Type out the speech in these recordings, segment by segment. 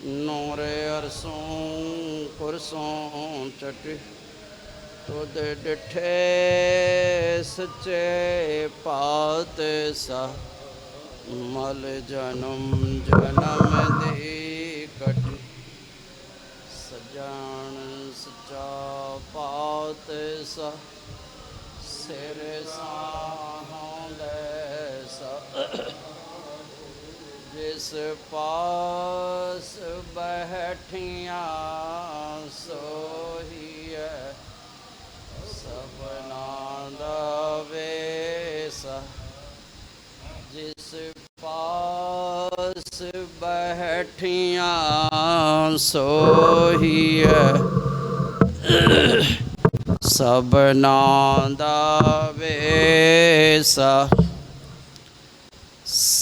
ਨੂਰੇ ਅਰਸੋਂ ਕੁਰਸੋਂ ਚਟੇ ਤੁਧ ਡਿਠੇ ਸੱਚੇ ਪਾਤ ਸਾ ਮਲ ਜਨਮ ਜਨਮ ਦੀ ਕਟ ਸਜਾਣ ਸਚਾ ਪਾਤ ਸਾ ਸਿਰ ਸਾਹੋਂ ਲੈ ਸਾ ਜਿਸ ਪਾਸ ਬੈਠੀਆਂ ਸੋਹੀਐ ਸਭਨਾ ਦਾ ਵੇਸਾ। ਜਿਸ ਪਾਸ ਬੈਠੀਆਂ ਸੋਹੀਐ ਸਭਨਾ ਦਾ ਵੇਸਾ।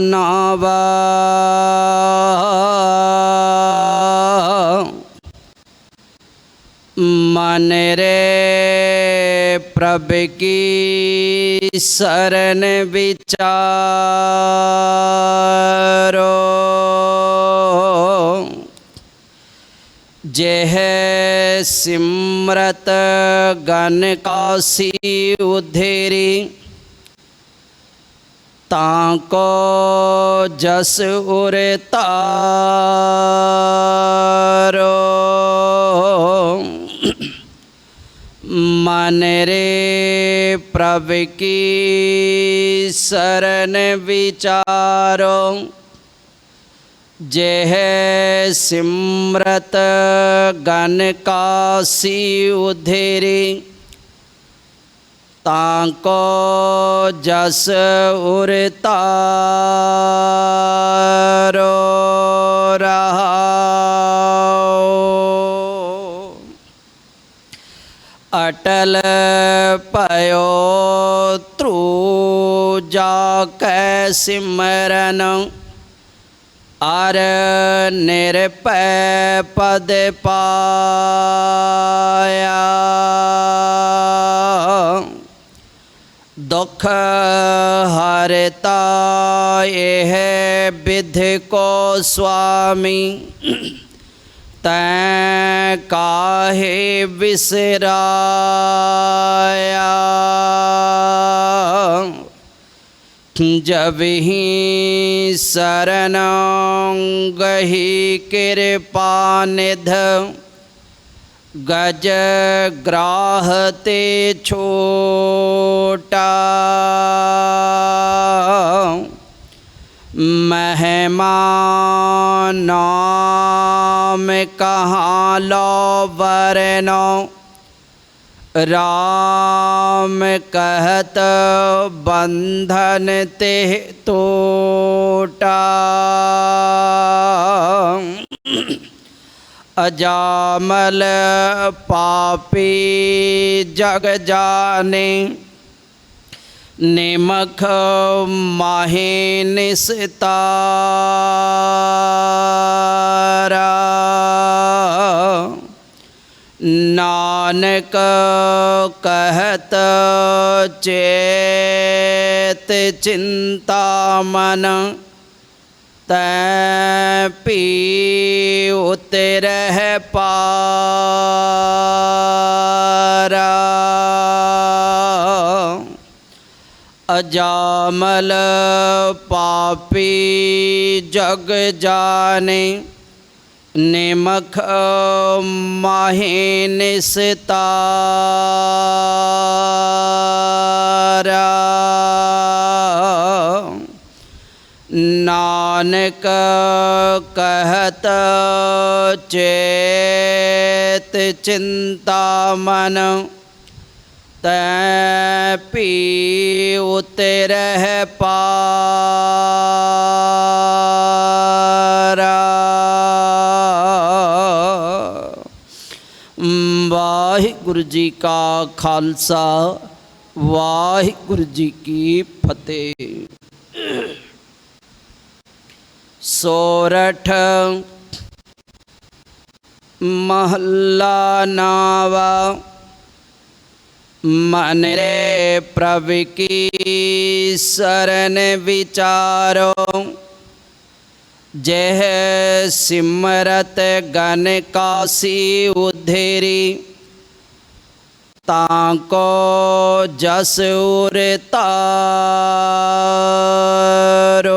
नवा मन रे प्रभ की शरण विचारो। जेह सिमरत गण काशी उधेरी ताको जस उरे तारो मन रे प्रभ की शरण विचारो। जेह सिमरत गण काशी उधेरी। ਤਾਂ ਕੋ ਜਸ ਉਰ ਤਾਰੋ ਰਹਾਉ ਅਟਲ ਭਇਓ ਧਰੂ ਜਾ ਕੈ ਸਿਮਰਨ, ਅਰ ਨਿਰਭੈ ਪਦ ਪਾਇਆ। मुख हरता, यह विध को स्वामी। तै काहे विसराया? जब ही शरण गही, कृपा निध गज ग्राहते छोटा। महमा नाम कहाँ लो वरनो राम कहत बंधन ते तोटा। अजामल पापी जग जाने निमख माहे निस्तारा। नानक कहत चेत चिंता मन ਤੈ ਪੀ ਉਤਰਹਿ ਪਾਰਾ। ਅਜਾਮਲ ਪਾਪੀ ਜਗ ਜਾਣੇ ਨਿਮਖ ਮਾਹੇ ਨਿਸਤਾਰਾ। ਕੋ ਕਹਤ ਚੇਤ ਚਿੰਤਾ ਮਨ, ਤੈ ਪੀ ਉਤੇ ਰਹਿ ਪਾਰਾ ਵਾਹਿਗੁਰੂ ਜੀ ਕਾ ਖਾਲਸਾ, ਵਾਹਿਗੁਰੂ ਜੀ ਕੀ ਫਤਿਹ। सोरठ महल्ला नाव मन रे प्रविकी शरण विचारो। जह सिमरत गण काशी उधेरी। ताको जस उरतारो